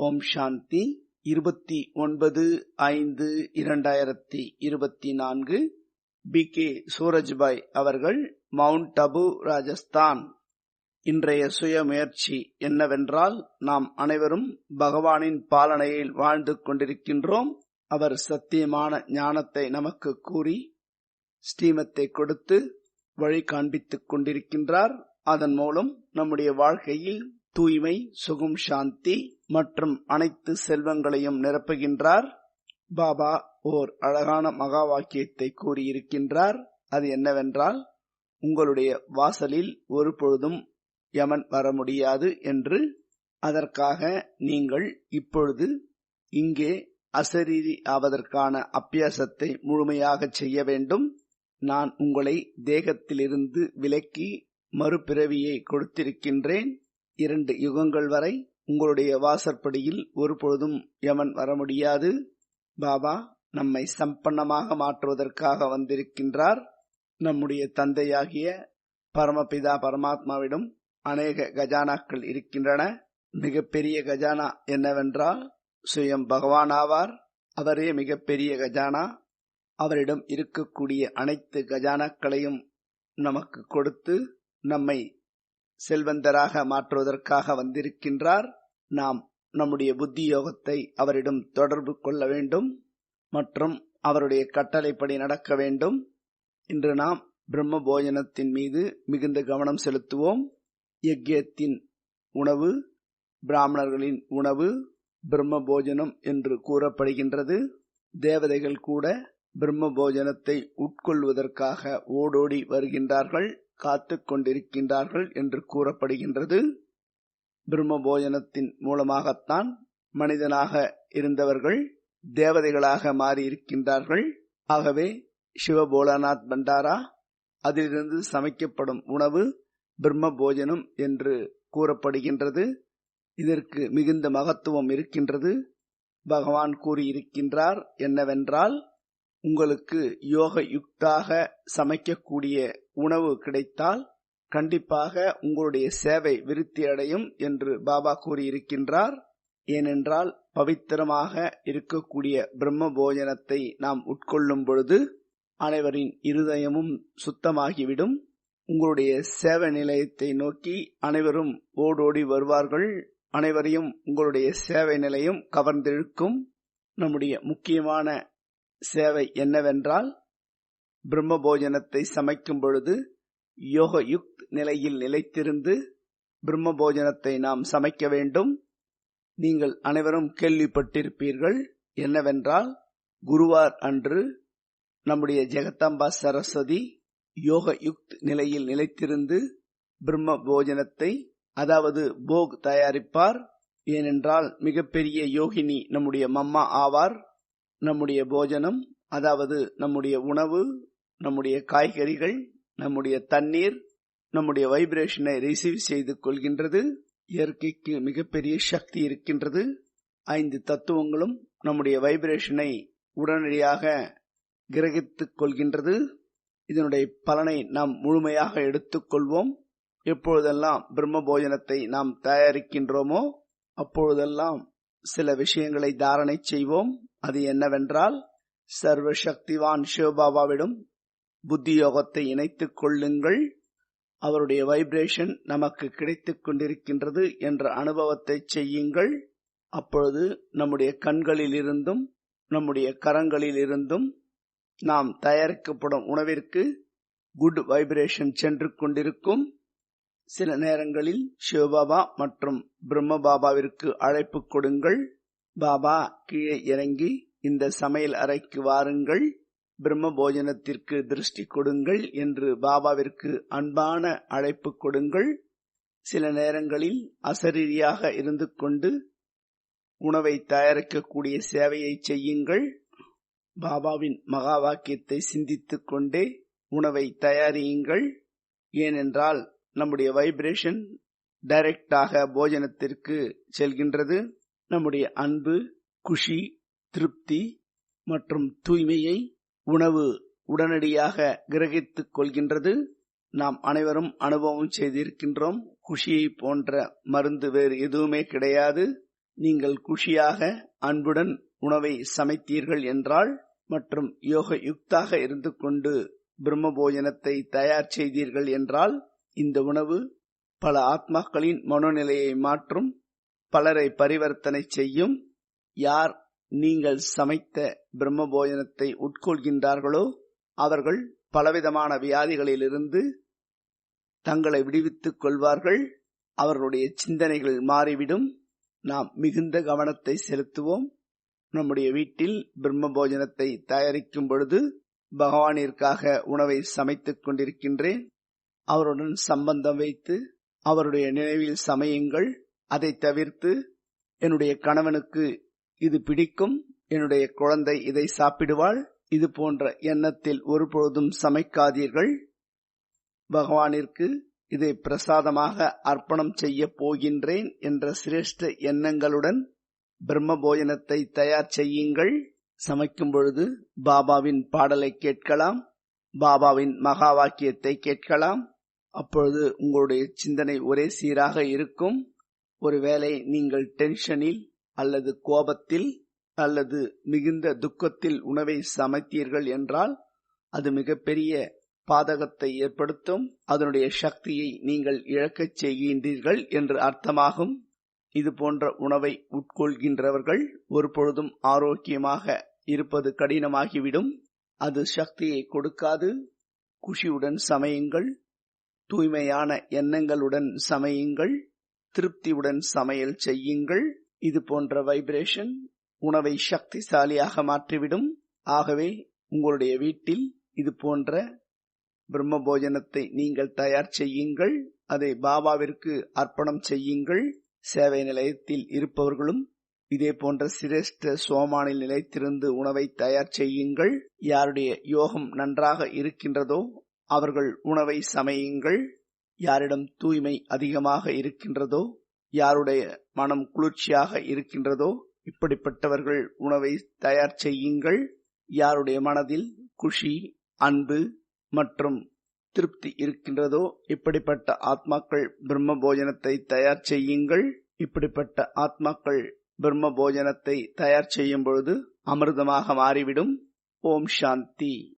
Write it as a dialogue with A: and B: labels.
A: ஓம் சாந்தி. இருபத்தி ஒன்பது ஐந்து இரண்டாயிரத்தி இருபத்தி நான்கு. பி. கே. சூரஜ்பாய் அவர்கள் மவுண்ட் அபு ராஜஸ்தான். இன்றைய சுய முயற்சி என்னவென்றால் நாம் அனைவரும் பகவானின் பாலனையில் வாழ்ந்து கொண்டிருக்கின்றோம். அவர் சத்தியமான ஞானத்தை நமக்கு கூறி ஸ்ரீமத்தை கொடுத்து வழி காண்பித்துக் கொண்டிருக்கின்றார். அதன் மூலம் நம்முடைய வாழ்க்கையில் தூய்மை சுகம் சாந்தி மற்றும் அனைத்து செல்வங்களையும் நிரப்புகின்றார். பாபா ஓர் அழகான மகா வாக்கியத்தை கூறியிருக்கின்றார். அது என்னவென்றால் உங்களுடைய வாசலில் ஒரு பொழுதும் யமன் வர முடியாது என்று அதற்காக நீங்கள் இப்பொழுது இங்கே அசரீரி ஆவதற்கான அபியாசத்தை முழுமையாக செய்ய வேண்டும். நான் உங்களை தேகத்திலிருந்து விலக்கி மறுபிறவியை கொடுத்திருக்கின்றேன். இரண்டு யுகங்கள் வரை உங்களுடைய வாசற்படியில் ஒருபொழுதும் எவன் வர முடியாது. பாபா நம்மை சம்பன்னமாக மாற்றுவதற்காக வந்திருக்கின்றார். நம்முடைய தந்தையாகிய பரமபிதா பரமாத்மாவிடம் அநேக கஜானாக்கள் இருக்கின்றன. மிகப்பெரிய கஜானா என்னவென்றால் சுயம் பகவான் ஆவார் அவரே மிகப்பெரிய கஜானா. அவரிடம் இருக்கக்கூடிய அனைத்து கஜானாக்களையும் நமக்கு கொடுத்து நம்மை செல்வந்தராக மாற்றுவதற்காக வந்திருக்கின்றார். நாம் நம்முடைய புத்தி யோகத்தை அவரிடம் தொடர்பு கொள்ள வேண்டும் மற்றும் அவருடைய கட்டளைப்படி நடக்க வேண்டும். இன்று நாம் பிரம்ம போஜனத்தின் மீது மிகுந்த கவனம் செலுத்துவோம். யக்யத்தின் உணவு பிராமணர்களின் உணவு பிரம்ம போஜனம் என்று கூறப்படுகின்றது. தேவதைகள் கூட பிரம்ம போஜனத்தை உட்கொள்வதற்காக ஓடோடி வருகின்றார்கள். காத்து கொண்டிருக்கின்றார்கள் என்று கூறப்படுகின்றது. பிரம்ம போஜனத்தின் மூலமாகத்தான் மனிதனாக இருந்தவர்கள் தேவதைகளாக மாறியிருக்கின்றார்கள். ஆகவே சிவபோலாநாத் பண்டாரா அதிலிருந்து சமைக்கப்படும் உணவு பிரம்ம போஜனம் என்று கூறப்படுகின்றது. இதற்கு மிகுந்த மகத்துவம் இருக்கின்றது. பகவான் கூறியிருக்கின்றார் என்னவென்றால் உங்களுக்கு யோக யுக்தாக சமைக்கக்கூடிய உணவு கிடைத்தால் கண்டிப்பாக உங்களுடைய சேவை விருத்தி அடையும் என்று பாபா கூறியிருக்கின்றார். ஏனென்றால் பவித்திரமாக இருக்கக்கூடிய பிரம்ம போஜனத்தை நாம் உட்கொள்ளும் பொழுது அனைவரின் இருதயமும் சுத்தமாகிவிடும். உங்களுடைய சேவை நிலையத்தை நோக்கி அனைவரும் ஓடோடி வருவார்கள். அனைவரையும் உங்களுடைய சேவை நிலையம் கவர்ந்திருக்கும் நம்முடைய முக்கியமான சேவை என்னவென்றால் பிரம்ம போஜனத்தை சமைக்கும் பொழுது யோக யுக்த் நிலையில் நிலைத்திருந்து பிரம்ம போஜனத்தை நாம் சமைக்க வேண்டும். நீங்கள் அனைவரும் கேள்விப்பட்டிருப்பீர்கள் என்னவென்றால் குருவார் அன்று நம்முடைய ஜெகதாம்பா சரஸ்வதி யோக யுக்த் நிலையில் நிலைத்திருந்து பிரம்ம போஜனத்தை அதாவது போக் தயாரிப்பார். ஏனென்றால் மிகப்பெரிய யோகினி நம்முடைய மம்மா ஆவார். நம்முடைய போஜனம் அதாவது நம்முடைய உணவு நம்முடைய காய்கறிகள் நம்முடைய தண்ணீர் நம்முடைய வைப்ரேஷனை ரிசீவ் செய்து கொள்கின்றது. இயற்கைக்கு மிகப்பெரிய சக்தி இருக்கின்றது. ஐந்து தத்துவங்களும் நம்முடைய வைப்ரேஷனை உடனடியாக கிரகித்துக் கொள்கின்றது. இதனுடைய பலனை நாம் முழுமையாக எடுத்துக்கொள்வோம். எப்பொழுதெல்லாம் பிரம்ம போஜனத்தை நாம் தயாரிக்கின்றோமோ அப்பொழுதெல்லாம் சில விஷயங்களை தாரணை செய்வோம். அது என்னவென்றால் சர்வ சக்திவான் சிவபாபாவிடம் புத்தி யோகத்தை இணைத்துக் கொள்ளுங்கள். அவருடைய வைப்ரேஷன் நமக்கு கிடைத்துக் கொண்டிருக்கின்றது என்ற அனுபவத்தை செய்யுங்கள். அப்பொழுது நம்முடைய கண்களில் இருந்தும் நம்முடைய கரங்களில் இருந்தும் நாம் தயாரிக்கப்படும் உணவிற்கு குட் வைப்ரேஷன் சென்று கொண்டிருக்கும். சில நேரங்களில் சிவபாபா மற்றும் பிரம்ம பாபாவிற்கு அழைப்பு கொடுங்கள். பாபா கீழே இறங்கி இந்த சமையல் அறைக்கு வாருங்கள் பிரம்ம போஜனத்திற்கு திருஷ்டி கொடுங்கள் என்று பாபாவிற்கு அன்பான அழைப்பு கொடுங்கள். சில நேரங்களில் அசரீரியாக இருந்து கொண்டு உணவை தயாரிக்கக்கூடிய சேவையை செய்யுங்கள். பாபாவின் மகா வாக்கியத்தை சிந்தித்துக் கொண்டே உணவை தயாரியுங்கள். ஏனென்றால் நம்முடைய வைப்ரேஷன் டைரக்டாக போஜனத்திற்கு செல்கின்றது. நம்முடைய அன்பு குஷி திருப்தி மற்றும் தூய்மையை உணவு உடனடியாக கிரகித்துக் கொள்கின்றது. நாம் அனைவரும் அனுபவம் செய்திருக்கின்றோம். குஷியை போன்ற மருந்து வேறு எதுவுமே கிடையாது. நீங்கள் குஷியாக அன்புடன் உணவை சமைத்தீர்கள் என்றால் மற்றும் யோக யுக்தாக இருந்து கொண்டு பிரம்ம போஜனத்தை தயார் செய்தீர்கள் என்றால் இந்த உணவு பல ஆத்மாக்களின் மனோநிலையை மாற்றும் பலரை பரிவர்த்தனை செய்யும். யார் நீங்கள் சமைத்த பிரம்ம போஜனத்தை உட்கொள்கின்றார்களோ அவர்கள் பலவிதமான வியாதிகளிலிருந்து தங்களை விடுவித்துக் கொள்வார்கள். அவர்களுடைய சிந்தனைகள் மாறிவிடும். நாம் மிகுந்த கவனத்தை செலுத்துவோம். நம்முடைய வீட்டில் பிரம்ம போஜனத்தை தயாரிக்கும் பொழுது பகவானிற்காக உணவை சமைத்துக் கொண்டிருக்கின்றேன். அவருடன் சம்பந்தம் வைத்து அவருடைய நினைவில் சமயங்கள். அதை தவிர்த்து என்னுடைய கணவனுக்கு இது பிடிக்கும் என்னுடைய குழந்தை இதை சாப்பிடுவாள் இது போன்ற எண்ணத்தில் ஒருபொழுதும் சமைக்காதீர்கள். பகவானிற்கு இதை பிரசாதமாக அர்ப்பணம் செய்ய போகின்றேன் என்ற சிரேஷ்ட எண்ணங்களுடன் பிரம்ம போஜனத்தை தயார் செய்யுங்கள். சமைக்கும் பொழுது பாபாவின் பாடலை கேட்கலாம் பாபாவின் மகா வாக்கியத்தை கேட்கலாம். அப்பொழுது உங்களுடைய சிந்தனை ஒரே சீராக இருக்கும். ஒருவேளை நீங்கள் டென்ஷனில் அல்லது கோபத்தில் அல்லது மிகுந்த துக்கத்தில் உணவை சமைத்தீர்கள் என்றால் அது மிகப்பெரிய பாதகத்தை ஏற்படுத்தும். அதனுடைய சக்தியை நீங்கள் இழக்கச் செய்கின்றீர்கள் என்று அர்த்தமாகும். இது போன்ற உணவை உட்கொள்கின்றவர்கள் ஒரு பொழுதும் ஆரோக்கியமாக இருப்பது கடினமாகிவிடும். அது சக்தியை கொடுக்காது. குஷியுடன் சமையுங்கள். தூய்மையான எண்ணங்களுடன் சமையுங்கள். திருப்தியுடன் சமையல் செய்யுங்கள். இது போன்ற வைப்ரேஷன் உணவை சக்திசாலியாக மாற்றிவிடும். ஆகவே உங்களுடைய வீட்டில் இது போன்ற பிரம்ம போஜனத்தை நீங்கள் தயார் செய்யுங்கள். அதை பாபாவிற்கு அர்ப்பணம் செய்யுங்கள். சேவை நிலையத்தில் இருப்பவர்களும் இதே போன்ற சிரேஷ்ட சோமானில் நிலைத்திருந்து உணவை தயார் செய்யுங்கள். யாருடைய யோகம் நன்றாக இருக்கின்றதோ அவர்கள் உணவை சமையுங்கள். யாரிடம் தூய்மை அதிகமாக இருக்கின்றதோ யாருடைய மனம் குளிர்ச்சியாக இருக்கின்றதோ இப்படிப்பட்டவர்கள் உணவை தயார் செய்யுங்கள். யாருடைய மனதில் குஷி அன்பு மற்றும் திருப்தி இருக்கின்றதோ இப்படிப்பட்ட ஆத்மாக்கள் பிரம்ம போஜனத்தை தயார் செய்யுங்கள். இப்படிப்பட்ட ஆத்மாக்கள் பிரம்ம போஜனத்தை தயார் செய்யும் பொழுது அமிர்தமாக மாறிவிடும். ஓம் சாந்தி.